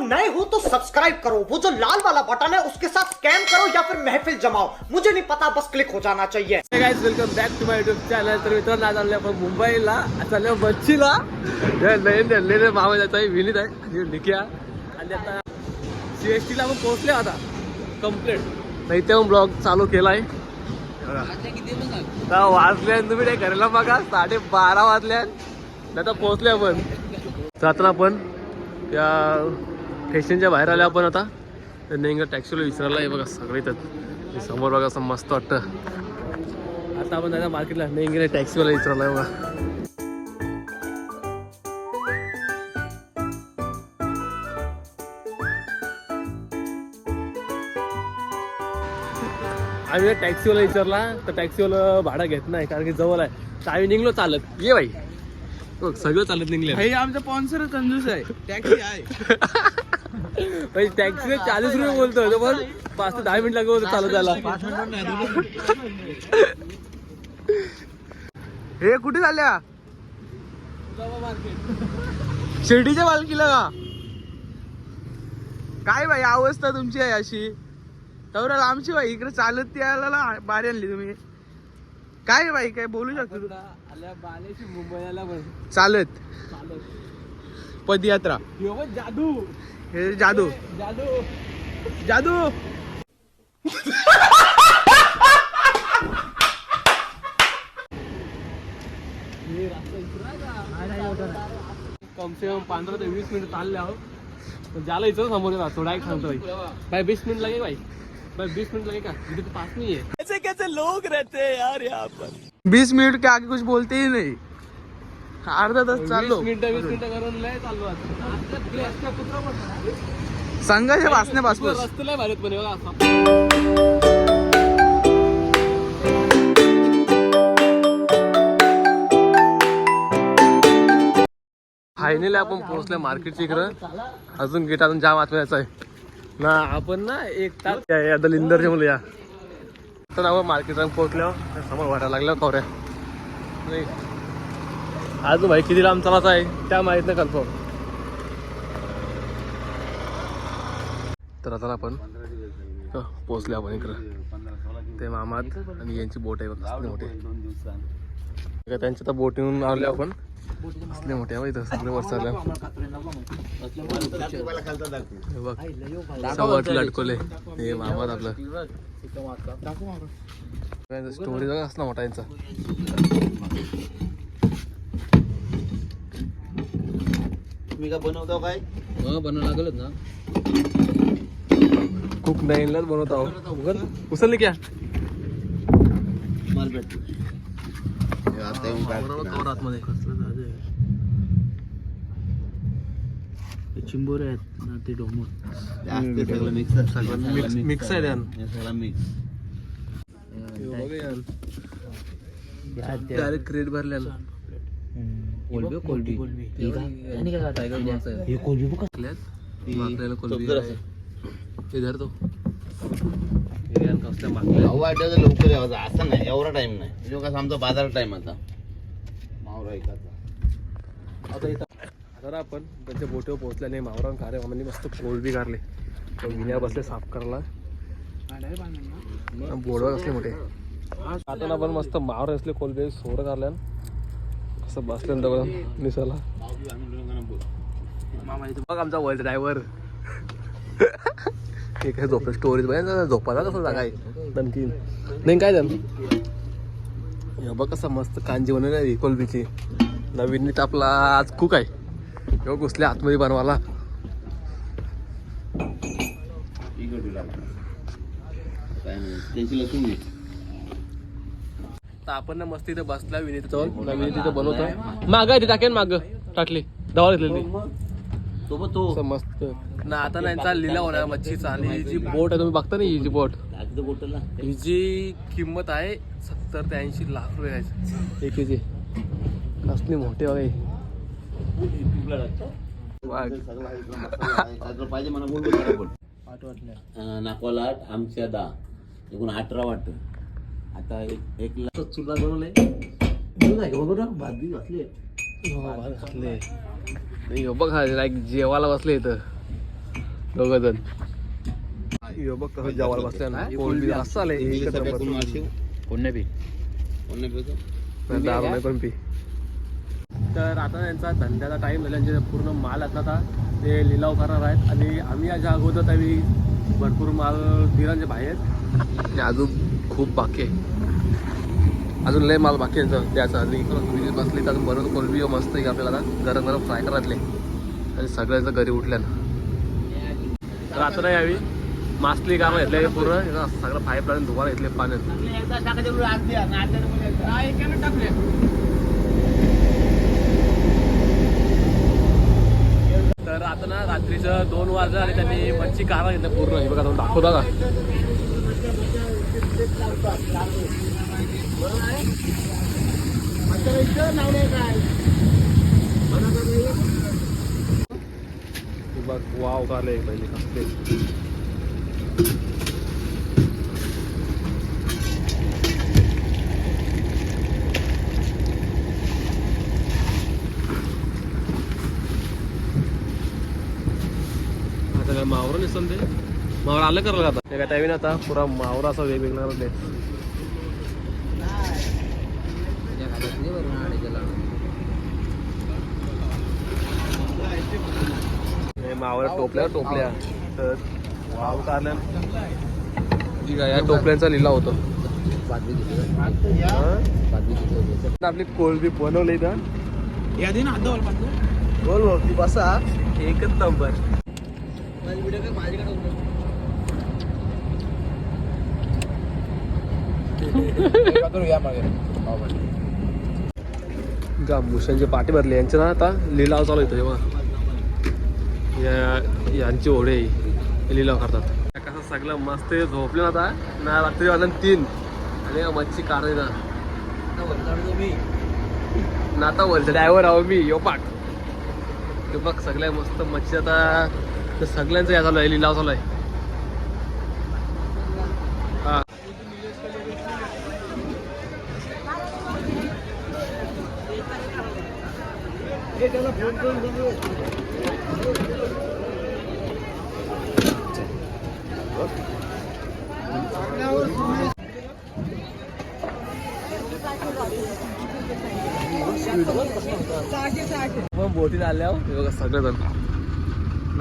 लोग नए हो तो सब्सक्राइब करो। वो जो लाल वाला बटन है उसके साथ स्कैम करो या फिर महफिल जमाओ। मुझे नहीं पता बस क्लिक हो जाना चाहिए। Welcome back to my YouTube channel तर मित्रांनो आज आलो आपण मुंबईला। चाललो मच्छीला। हे नवीन धरलेले मामा त्याचा विनीत आहे निकिया आणि आता सी एस टीला आपण पोहोचले आता. कंप्लीट तर इथे ब्लॉग चालू केला आहे वाजल्या तुम्ही काय करायला बघा साडे बारा वाजल्या आता पोहोचले आपण. जाताना पण या स्टेशनच्या बाहेर आले आपण आता. तर नेमकं टॅक्सीला विचारायला आहे बघा सगळे हे समोर बघा असं मस्त वाटतं. आता आपण जायला मार्केटला नेंगेने टॅक्सीवाला विचारला आहे बघा. आम्ही टॅक्सीवाला विचारला तर टॅक्सीवाला भाडं घेत नाही कारण की जवळ आहे. तर आम्ही निघलो चालत. ये बाई. सगळं चालत निघले हे आमचा स्पॉन्सर कंजूस आहे. टॅक्सी आहे. टॅक्सीने चाळीस रुपये बोलतो तो पण पाच ते दहा मिनिट लागत होतं चालत जायला. हे कुठे झाल्या? शिर्डीच्या पालखीला का? काय बाई अवस्था तुमची आहे अशी? तर आमची बाई इकडे चालत यायला बारी आणली तुम्ही. काय बाई काय बोलू शकतो मुंबईला चालत. पदयात्रा. जादू. जादू। जादू। जादू। कम से कम पंधरा ते वीस मिनिट चालले आहो. पण ज्याला इथं समोर येतात थोडा एक सांगतो भाई भाई बीस मिनिट लगे भाई भाई बीस मिनिट लगे का? इथे तो पास नहीं है ऐसे कैसे लोग रहते हैं यार यहाँ पर। बीस मिनट के आगे कुछ बोलते ही नहीं। अर्धा तास चाललो. संघाच्या बघा असा. फायनली आपण पोहोचलोय मार्केटच्या इकडं. अजून गेट अजून जाम आतमध्ये आहे. ना आपण ना एक तास या- दलिंदरच्या मुलं या. तर आपण मार्केटला पोहोचल्यावर समोर भरायला लागल्या कवऱ्या नाही. अजून भाई किती लांब चालायचं आहे? त्या माहीत नाही कन्फर्म तर आता आपण इथं पोहोचले आपण इकडं. ते मामात आणि यांची बोट आहे कसली मोठी. त्यांच्या तर बोटीहून आले आपण. असले मोठे आहे इथं सगळे वर चालले बघ सवट लटकोले. हे मामात आपलं. स्टोरी बघा असला मोठा यांचा. तुम्ही का बनवता काय? बनवं लागलच ना. खूप नाईनलाच बनवत आहो उचलले क्या? काय आतमध्ये. चिंबोरे आहेत ना ते डोमर सगळं मिक्स मिक्स मिक्स आहे सगळं मिक्स डायरेक्ट क्रेट भरल्यानं कोलबी आहे. तो. कसल्या भाऊ लवकर यावं. असं नाही एवढा टाइम नाही. जो कसं आमचा बाजार टाइम आता. मावरा एकाचा आता. इथं आता ना आपण त्यांच्या बोटीवर पोहोचल्याने मावरान खारे मामांनी मस्त कोलबी काढले तो विण्या बसले साफ करायला. बोडवर असले मोठे. आता ना आपण मस्त मावर असले कोलबी सोडं काढल्यान कसं बसल्यान दगड निसाला मामा इथं बघ आमचा वर्ल्ड ड्रायव्हर हे काय झोपलं? स्टोरीज बघा. झोपायला कसं जागा आहे? नमकीन. नाही काय दम हे बघ कसं मस्त कांजी बनवली कोलबीची. नवीन नीट आपला आज कुक आहे. एवढं घुसले आतमध्ये बनवायला. काय नाही त्यांची लसूण घे. तर आपण ना मस्त इथं बसला विनीत जवळ नवीन तिथं बनवतोय माग आहे ते टाकेन माग. टाकली. दवा घेतलेली. सोबत तो असं मस्त. ना आता ना यांचा लिलाव होणार मच्छीचा आणि ही जी बोट आहे तुम्ही बघता ना ही जी बोट ही जी किंमत आहे सत्तर ते ऐंशी लाख रुपये आहे एकेची कसली मोठी बघा ही. नाकवालाट आमच्या दहा. एकूण अठरा वाटत. आता एक एक लाख चुला बनवले भाजी घातली. भात घातले. नाही, बघ हा like जेवायला बसले इथं. दोघ जण बघ कसं जेवायला बसल्या ना. कोलबी असं आलंय एकच नंबर. कोण बी नाही, दारू नाही पण पी तर आता त्यांचा धंद्याचा टाइम झाला पूर्ण माल आता आता ते लिलाव करणार आहेत. आणि आम्ही याच्या अगोदर त्यावेळी भरपूर माल दिरांचे बाहेर. अजून खूप बाकी आहे. अजून लय माल बाकी आहे यांचा द्यायचा. आणि इकडं विजिट बसली तर बरोबर कोलबी मस्त आहे आपल्याला गरम गरम फ्राय करायतले आणि सगळ्याचं घरी उठल्यानं तर आता यावी. मासली काम घेतले पूर्ण. सगळं पाईप लावून धुवायला घेतले पाण्यात. तर आता ना रात्रीचं दोन वाजलं आणि त्यांनी मच्छी कारा घेतलं पूर्ण. हे बघा तुम्ही दाखवता नाही काय बघ वाव काले पहिले कसले आता काय मावरा नसेल ते मावरा आलं करायला आता? काय आता? पुरा मावरा असा वेगवेगळा हे मावरा टोपल्या टोपल्या. तर वाव काढल्या ठीक आहे या टोपल्यांचा लिलाव होतो? आपली कोलबी बनवली इथं. यादी ना बोल भाऊ ती बसा. एकच नंबर मुशांचे पाठी भरले. यांचे ना आता लिलाव चालू येतो तेव्हा या यांचे ओढे. हे लिलाव करतात. कसं सगळं मस्त झोपले ना आता. ना रात्री वाजून तीन. आणि मच्छी काढे ना. ना आता बोलतो ड्रायव्हर आहो मी. यो पाठ ते बघ सगळ्या मस्त मच्छी आता. सगळ्यांचं या चालू आहे लिलाव चालू आहे हा मग बोटीत आल्या बघा सगळेजण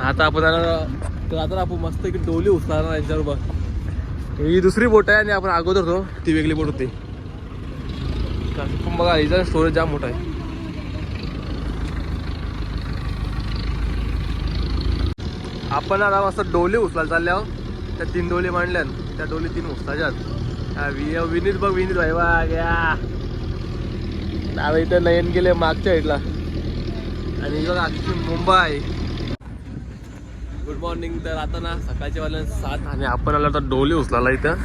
आता आपण आता आपण मस्त इकडे डोली उचलणार यांच्यावर बघ. ही दुसरी बोट आहे आणि आपण अगोदर होतो ती वेगळी बोट होती. पण बघा हिचा स्टोरेज जाम मोठा आहे. आपण आता मस्त डोली उचलायला चालल्या त्या तीन डोली मांडल्या त्या डोली तीन उचलायच्यात. विनीत बघ विनीत भाई वा गया इथं नयन गेले मागच्या साईडला आणि बघा अख्खी मुंबई. गुड मॉर्निंग तर आता ना सकाळच्या वाल्या सात. आणि आपण आलो आता डोली उचलाला इथं.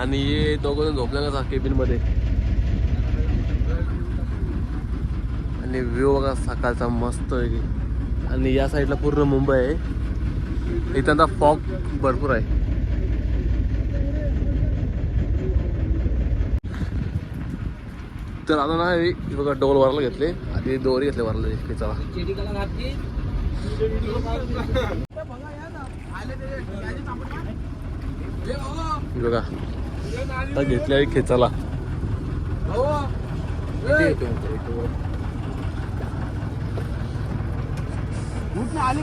आणि हे दोघं जण झोपल्या का केबिनमध्ये आणि व्ह्यू बघा सकाळचा मस्त आहे. आणि या साईडला पूर्ण मुंबई आहे. इथं फॉग भरपूर आहे. तर आता ना हे बघा डोल वराला घेतले. आधी दोरी घेतले वराला खेचाला बघा आता घेतले आहे खेचाला आली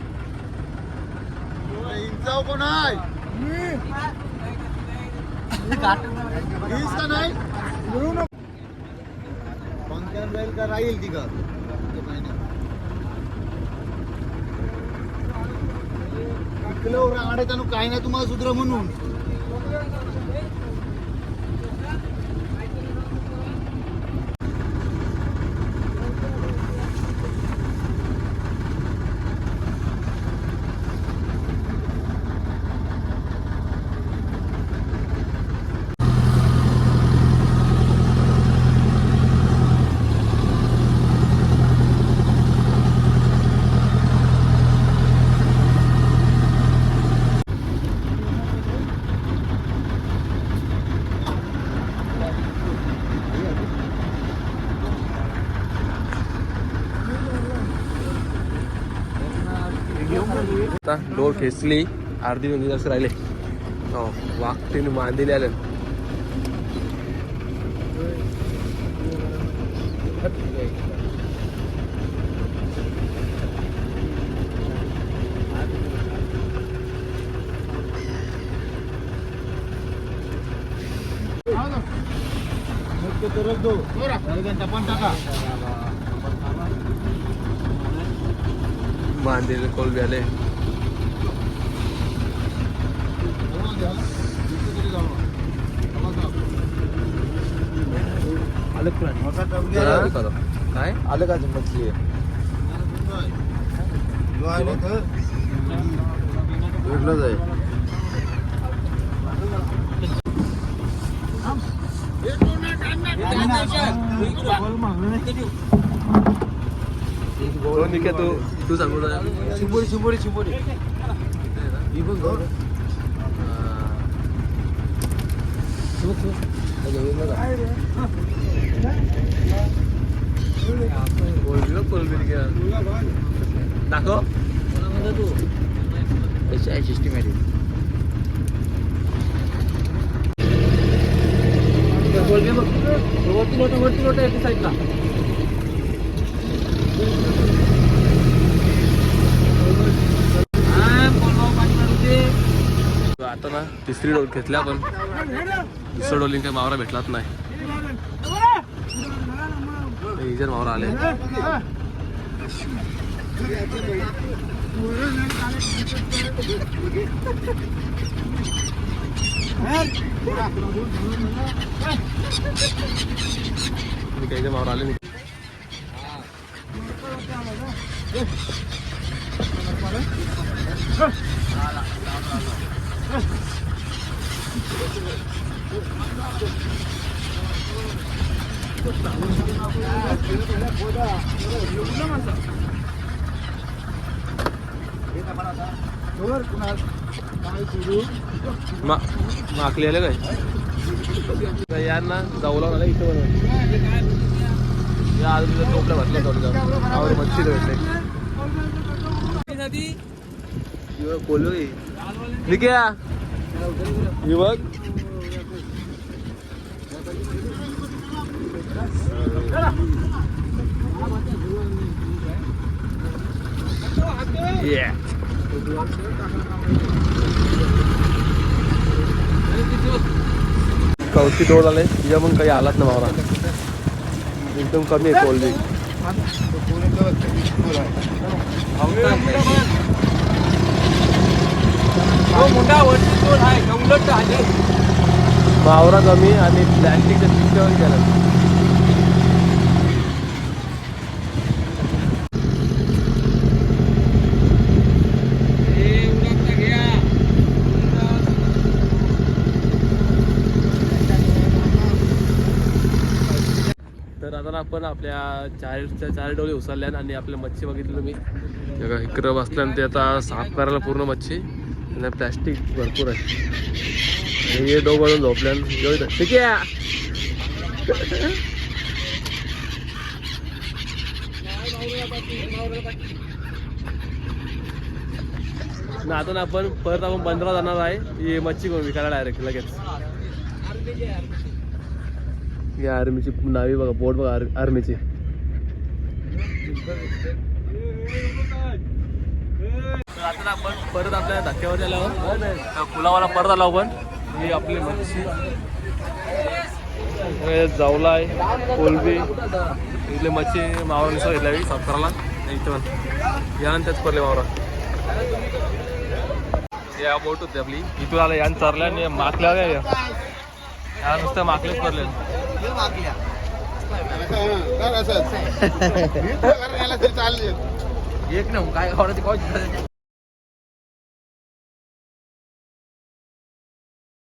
मॉर्निंग कोण आहे? का नाही? पंक्यान जाईल का? राहील ती का रांगाड्याचं काय नाही तुम्हाला सुधरा म्हणून. आता डोर खेचली अर्धी म्हणजे जसं राहिले हो वाकटीने मांदिले आले बांधलेले कोलबी आले काय आलं का मच्छी आहे हो निघ्या तू तू सांगू चिंबोरी चिंबोरी चिंबोरी कोलबी ना कोलबी निघ्या दाखव सिस्टमॅटिक वरती लोट वरती लोट एका साईडला आता ना तिसरी डोल घेतली आपण. दुसरं डोलिंग काही मावरा भेटलाच नाही. इजर मावरा आले. काही मावरा आले नाही मा माकली आले काय? काय यार ना जाऊला मला इथं बनव या आजूबाजूला टोपल्या बसल्या थोडं आवर मच्छी भेटले बोललो निघ्या. हे बघ. Yeah. कवची डोळ आले. तिच्या मग काही आलाच ना मावरा एकदम कमी आहे कोल्ड ड्रिंक कोलबी मावरा कमी आणि प्लॅस्टिकच्या पिक्चर केलं. तर आता ना आपण आपल्या चारच्या चार डोळे उचलल्या आणि आपल्या मच्छी बघितली तुम्ही. हे बघा, इकडं ते आता साफ करायला पूर्ण मच्छी. ना प्लॅस्टिक भरपूर आहे. आणि हे दोघं झोपल्यान. ठीक आहे. ना आता ना आपण परत आपण बंदरा जाणार आहे. ही मच्छी करून विकायला डायरेक्ट लगेच. या आर्मीची नावी बघा बोट बघा आर- आर्मीची आता आपण परत आपल्या धक्क्यावर आल्यावर फुलावाला परत आलो आपण. ही आपली मच्छी. जावला आहे कोलबी. इथले मच्छी मावरा निसर घेतल्या साफ इथं पण. यानंतरच पडले मावरा या बोट होती आपली. इथून आलं यान चारल्या आणि माकल्या काय या. नुसतं माकलेच पडले. एक ना काय